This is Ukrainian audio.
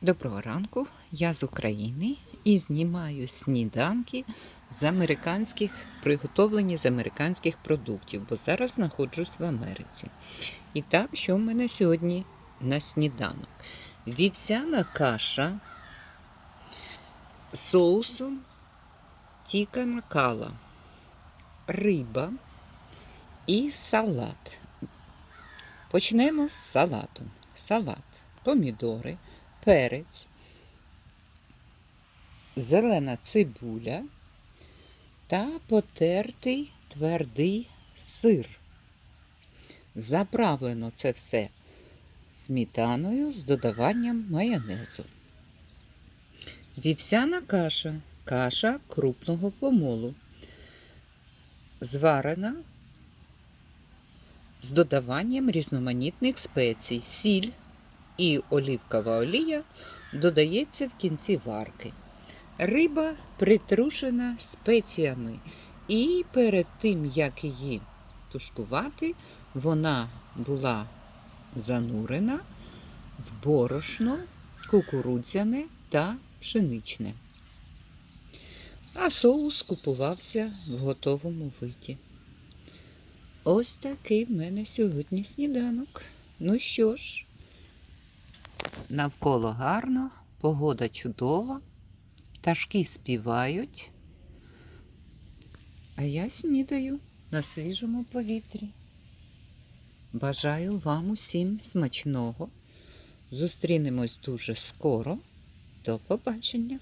Доброго ранку, я з України і знімаю сніданки з американських, приготовлені з американських продуктів, бо зараз знаходжусь в Америці. І так, що в мене сьогодні на сніданок? Вівсяна каша з соусом тіка макала, риба і салат. Почнемо з салату. Салат, помідори перець, зелена цибуля та потертий твердий сир. Заправлено це все сметаною з додаванням майонезу. Вівсяна каша, каша крупного помолу, зварена з додаванням різноманітних спецій, сіль, і олівкова олія додається в кінці варки. Риба притрушена спеціями, і перед тим, як її тушкувати, вона була занурена в борошно, кукурудзяне та пшеничне. А соус купувався в готовому виді. Ось такий в мене сьогодні сніданок. Ну що ж, Навколо гарно, погода чудова, пташки співають, а я снідаю на свіжому повітрі. Бажаю вам усім смачного. Зустрінемось дуже скоро. До побачення!